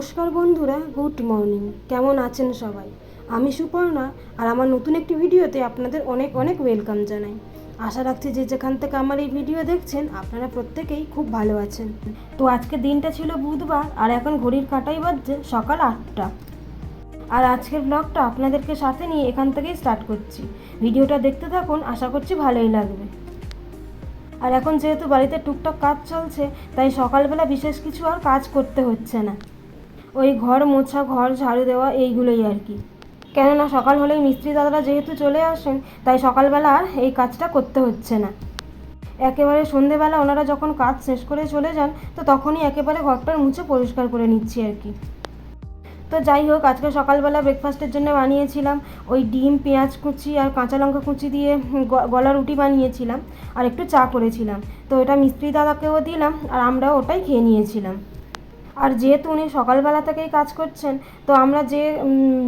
নমস্কার বন্ধুরা, good morning. কেমন আছেন সবাই? আমি সুপর্ণা, আর আমার নতুন একটি ভিডিওতে আপনাদের অনেক অনেক ওয়েলকাম জানাই। আশা রাখছি যে যেখান থেকে আমার এই ভিডিও দেখছেন, আপনারা প্রত্যেকেই খুব ভালো আছেন। তো আজকে দিনটা ছিল বুধবার, আর এখন ঘড়ির কাটাই বাজছে সকাল আটটা। আর আজকের ব্লগটা আপনাদেরকে সাথে নিয়ে এখান থেকেই স্টার্ট করছি। ভিডিওটা দেখতে থাকুন, আশা করছি ভালোই লাগবে। আর এখন যেহেতু বাড়িতে টুকটাক কাজ চলছে, তাই সকালবেলা বিশেষ কিছু আর কাজ করতে হচ্ছে না। ওই ঘর মোছা, ঘর ঝাড়ু দেওয়া, এইগুলোই আর কি। কেননা সকাল হলেই মিস্ত্রি দাদারা যেহেতু চলে আসেন, তাই সকালবেলা আর এই কাজটা করতে হচ্ছে না। একেবারে সন্ধেবেলা ওনারা যখন কাজ শেষ করে চলে যান, তো তখনই একেবারে ঘরটার মুছে পরিষ্কার করে নিচ্ছি আর কি। তো যাই হোক, আজকে সকালবেলা ব্রেকফাস্টের জন্য বানিয়েছিলাম। ওই ডিম, পেঁয়াজ কুচি আর কাঁচা লঙ্কা কুচি দিয়ে গলা রুটি বানিয়েছিলাম। আর একটু চা করেছিলাম। তো এটা মিস্ত্রি দাদাকেও দিলাম, আর আমরাও ওটাই খেয়ে নিয়েছিলাম। আর যেহেতু উনি সকালবেলা থেকেই কাজ করছেন, তো আমরা যে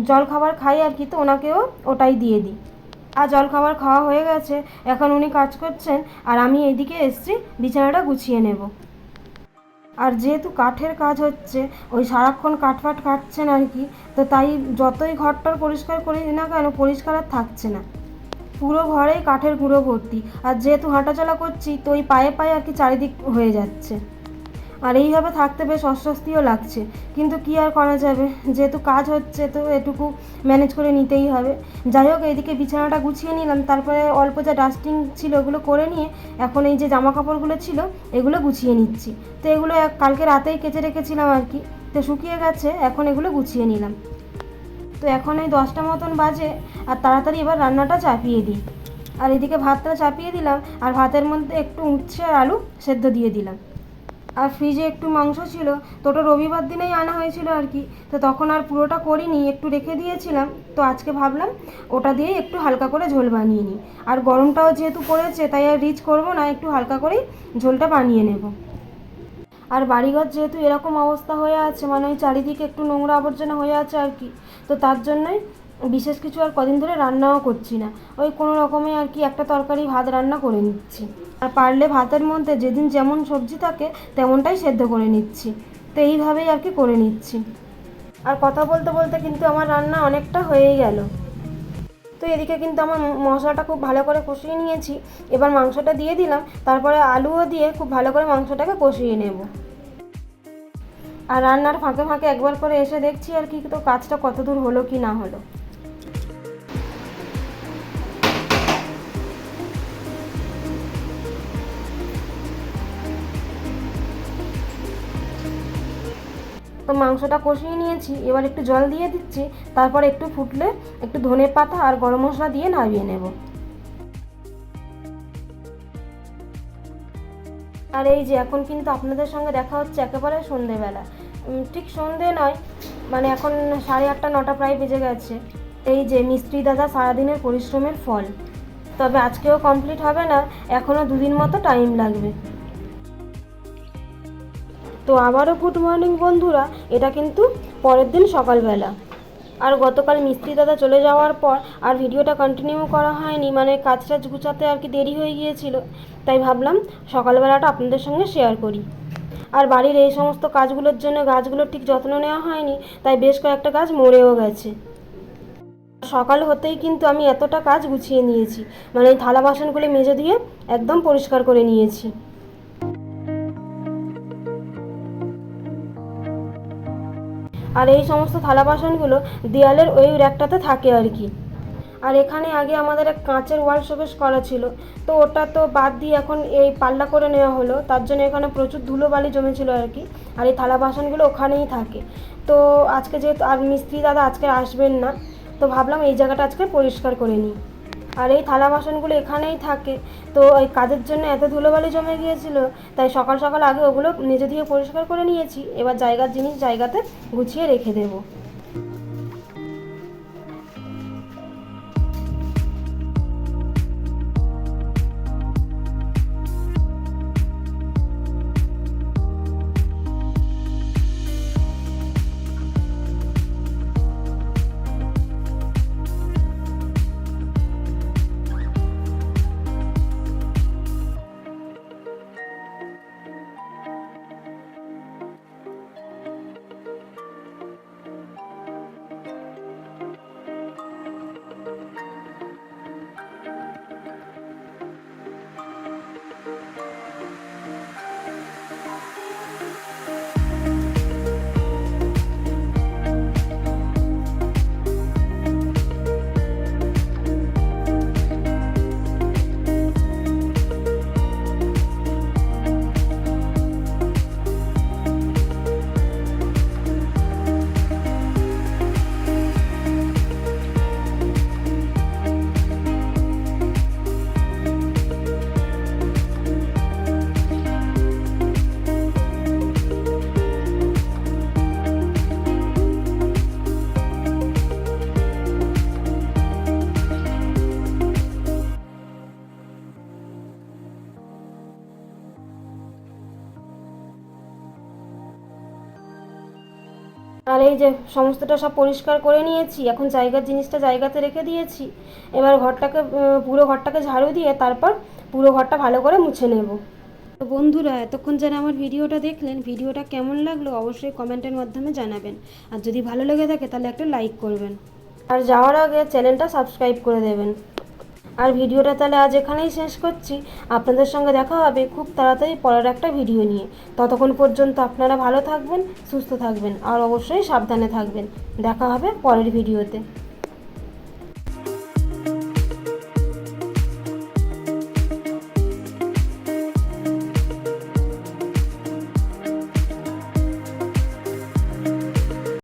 জল খাবার খাই আর কি, তো ওনাকেও ওটাই দিয়ে দিই। আর জল খাবার খাওয়া হয়ে গেছে, এখন উনি কাজ করছেন, আর আমি এইদিকে এসছি, বিছানাটা গুছিয়ে নেব। আর যেহেতু কাঠের কাজ হচ্ছে, ওই সারাক্ষণ কাঠফাট কাটছেন আর কি, তো তাই যতই ঘরটার পরিষ্কার করি না কেন, পরিষ্কার আর থাকছে না। পুরো ঘরেই কাঠের গুঁড়ো ভর্তি, আর যেহেতু হাঁটাচলা করছি, তো ওই পায়ে পায়ে আর কি চারিদিক হয়ে যাচ্ছে। আর এইভাবে থাকতে বেশ অস্বস্তিও লাগছে। কিন্তু কি আর করা যাবে? যেহেতু কাজ হচ্ছে, তো এটুকু ম্যানেজ করে নিতেই হবে। যাই হোক, এইদিকে বিছানাটা গুছিয়ে নিলাম। তারপরে অল্প যা ডাস্টিং ছিল ওগুলো করে নিয়ে এখন এই যে জামা কাপড়গুলো ছিল, এগুলো গুছিয়ে নিচ্ছি। তো এগুলো কালকে রাতেই কেচে রেখেছিলাম আর কি। তো শুকিয়ে গেছে, এখন এগুলো গুছিয়ে নিলাম। তো এখন এই দশটা মতন বাজে, আর তাড়াতাড়ি এবার রান্নাটা চাপিয়ে দিই। আর এদিকে ভাতটা চাপিয়ে দিলাম, আর ভাতের মধ্যে একটু উচ্ছে আর আলু সেদ্ধ দিয়ে দিলাম। আর ফ্রিজে একটু মাংস ছিল, তো ওটা রবিবার দিনেই আনা হয়েছিল আর কি। তো তখন আর পুরোটা করিনি, একটু রেখে দিয়েছিলাম। তো আজকে ভাবলাম ওটা দিয়েই একটু হালকা করে ঝোল বানিয়ে নিই। আর গরমটাও যেহেতু পড়েছে, তাই আর রিচ করব না, একটু হালকা করেই ঝোলটা বানিয়ে নেব। আর বাড়িঘর যেহেতু এরকম অবস্থা হয়ে আছে মানে ওই চারিদিকে একটু নোংরা আবর্জনা হয়ে আছে আর কি, তো তার জন্যই বিশেষ কিছু আর কদিন ধরে রান্নাও করছি না। ওই কোনো রকমে আর কি একটা তরকারি, ভাত রান্না করে নিচ্ছি। আর পারলে ভাতের মধ্যে যেদিন যেমন সবজি থাকে, তেমনটাই সেদ্ধ করে নিচ্ছি। তো এইভাবেই আর কি করে নিচ্ছি। আর কথা বলতে বলতে কিন্তু আমার রান্না অনেকটা হয়েই গেল। তো এদিকে কিন্তু আমার মশলাটা খুব ভালো করে কষিয়ে নিয়েছি। এবার মাংসটা দিয়ে দিলাম। তারপরে আলুও দিয়ে খুব ভালো করে মাংসটাকে কষিয়ে নেব। আর রান্নার ফাঁকে ফাঁকে একবার করে এসে দেখছি আর কি, তো কাজটা কত দূর হলো কি না হলো। তো মাংসটা কষিয়ে নিয়েছি, এবার একটু জল দিয়ে দিচ্ছি, তারপর একটু ফুটলে একটু ধনে পাতা আর গরম মশলা দিয়ে নামিয়ে নেব। আর এই যে এখন কিন্তু আপনাদের সঙ্গে দেখা হচ্ছে একেবারে সন্ধেবেলা। ঠিক সন্ধে নয় মানে এখন সাড়ে আটটা, নটা প্রায় বেজে গেছে। এই যে মিস্ত্রি দাদা সারাদিনের পরিশ্রমের ফল। তবে আজকেও কমপ্লিট হবে না এখনও দুদিন মতো টাইম লাগবে। তো আবারও গুড মর্নিং বন্ধুরা, এটা কিন্তু পরের দিন সকালবেলা। আর গতকাল মিস্ত্রি দাদা চলে যাওয়ার পর আর ভিডিওটা কন্টিনিউ করা হয়নি মানে কাজ টাজ গুছাতে আর কি দেরি হয়ে গিয়েছিল। তাই ভাবলাম সকালবেলাটা আপনাদের সঙ্গে শেয়ার করি। আর বাড়ির এই সমস্ত কাজগুলোর জন্য গাছগুলোর ঠিক যত্ন নেওয়া হয়নি, তাই বেশ কয়েকটা গাছ মরেও গেছে। সকাল হতেই কিন্তু আমি এতটা কাজ গুছিয়ে নিয়েছি মানে থালা বাসনগুলো মেজে দিয়ে একদম পরিষ্কার করে নিয়েছি। আর এই সমস্ত থালা বাসনগুলো দেয়ালের ওই র্যাকটাতে থাকে আর কি। আর এখানে আগে আমাদের এক কাঁচের ওয়াল শোকেস করা ছিল। তো ওটা তো বাদ দিয়ে এখন এই পাল্লা করে নেওয়া হলো। তার জন্য এখানে প্রচুর ধুলোবালি জমেছিল আর কি। আর এই থালা বাসনগুলো ওখানেই থাকে। তো আজকে যেহেতু, আর মিস্ত্রি দাদা আজকে আসবেন না, তো ভাবলাম এই জায়গাটা আজকে পরিষ্কার করে নিই। আর এই থালা বাসনগুলো এখানেই থাকে। তো ওই কাজের জন্য এত ধুলোবালি জমে গিয়েছিল, তাই সকাল সকাল আগে ওগুলো নিজে দিয়ে পরিষ্কার করে নিয়েছি। এবার জায়গার জিনিস জায়গাতে গুছিয়ে রেখে দেবো। আর এই যে সমস্তটা সব পরিষ্কার করে নিয়েছি এখন জায়গার জিনিসটা জায়গাতে রেখে দিয়েছি। এবার ঘরটাকে পুরো ঘরটাকে ঝাড়ু দিয়ে তারপর পুরো ঘরটা ভালো করে মুছে নেব। তো বন্ধুরা এতক্ষণ যারা আমার ভিডিওটা দেখলেন ভিডিওটা কেমন লাগল অবশ্যই কমেন্টের মাধ্যমে জানাবেন। আর যদি ভালো লেগে থাকে তাহলে একটা লাইক করবেন। আর যাওয়ার আগে চ্যানেলটা সাবস্ক্রাইব করে দেবেন। আর ভিডিওটা তাহলে আজ এখানেই শেষ করছি। আপনাদের সঙ্গে দেখা হবে খুব তাড়াতাড়ি পরের একটা ভিডিও নিয়ে। ততক্ষণ পর্যন্ত আপনারা ভালো থাকবেন, সুস্থ থাকবেন, আর অবশ্যই সাবধানে থাকবেন। দেখা হবে পরের ভিডিওতে।